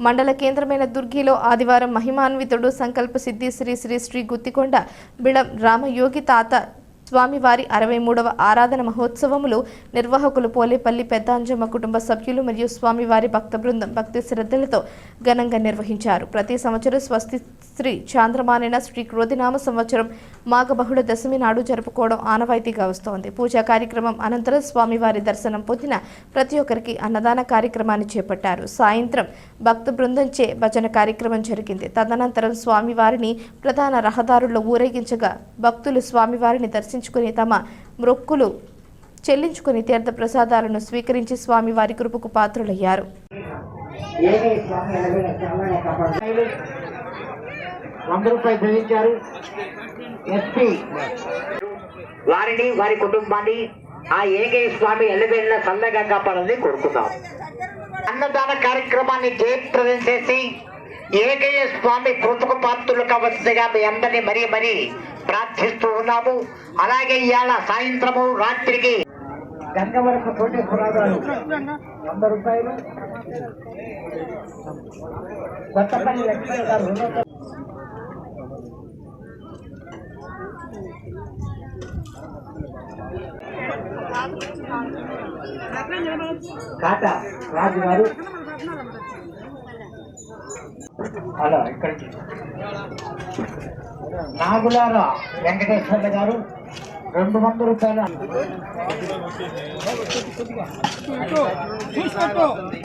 మండల కేంద్రమైన దుర్గిలో ఆదివారం మహిమాన్వితుడు సంకల్ప సిద్ధి శ్రీ శ్రీ శ్రీ గుత్తికొండ బిళం రామయోగి తాత స్వామివారి అరవై మూడవ ఆరాధన మహోత్సవములు నిర్వాహకులు పోలేపల్లి పెద్దాంజమ్మ కుటుంబ సభ్యులు మరియు స్వామివారి భక్త బృందం భక్తి శ్రద్ధలతో ఘనంగా నిర్వహించారు. ప్రతి సంవత్సరం స్వస్తి శ్రీ చాంద్రమానైన శ్రీ క్రోధినామ సంవత్సరం మాఘబహుళ దశమి నాడు జరుపుకోవడం ఆనవాయితీగా వస్తోంది. పూజా కార్యక్రమం అనంతరం స్వామివారి దర్శనం పొందిన ప్రతి ఒక్కరికి అన్నదాన కార్యక్రమాన్ని చేపట్టారు. సాయంత్రం భక్త బృందంచే భజన కార్యక్రమం జరిగింది. తదనంతరం స్వామివారిని ప్రధాన రహదారుల్లో ఊరేగించగా భక్తులు స్వామివారిని దర్శించుకుని తమ మొక్కులు చెల్లించుకుని తీర్థ ప్రసాదాలను స్వీకరించి స్వామి వారి కృపకు పాత్రులయ్యారు. వారిని వారి కుటుంబాన్ని ఆ ఏకే స్వామి ఎల్లవేళ్ళ చల్లగా కాపాడాలని కోరుకుందాం. అన్నదాన కార్యక్రమాన్ని జయప్రదం చేసి ఏకయ్య స్వామి కృతకు పాత్రులు కావలసిందిగా మీ అందరినీ మరీ మరీ ప్రార్థిస్తూ ఉన్నాము. అలాగే ఇవాళ సాయంత్రము రాత్రికి గంగవరపు తోటి పురాణాలు. వంద రూపాయలు. కొత్తపల్లి లక్ష్మణ్ గారు రెండు వందలు. రాజు గారు హలో ఇక్కడికి. నాగులార వెంకటేశ్వర్ల గారు రెండు వందల రూపాయలు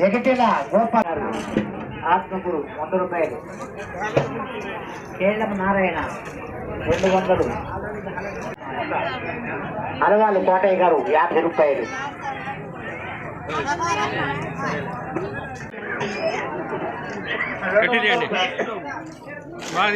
ఎగటిల గోపాల్ గారు ఆత్మగురు వంద రూపాయలు. కేళ్ళం నారాయణ రెండు వందలు. అరవాళ్ళు కోటయ్య గారు యాభై రూపాయలు. కట్టిరియండి బాగా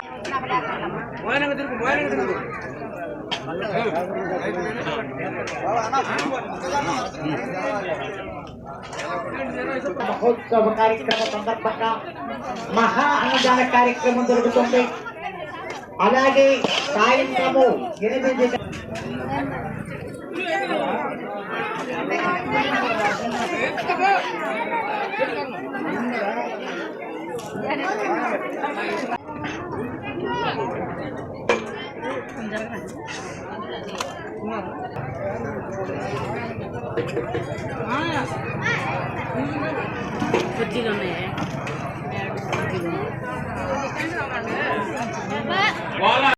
మహోత్సవ కార్యక్రమ సందర్భంగా మహా అన్నదాన కార్యక్రమం జరుగుతుంది. అలాగే సాయంత్రము ఎనిమిది 앉아가지고. 아, 부지런해. 부지런해.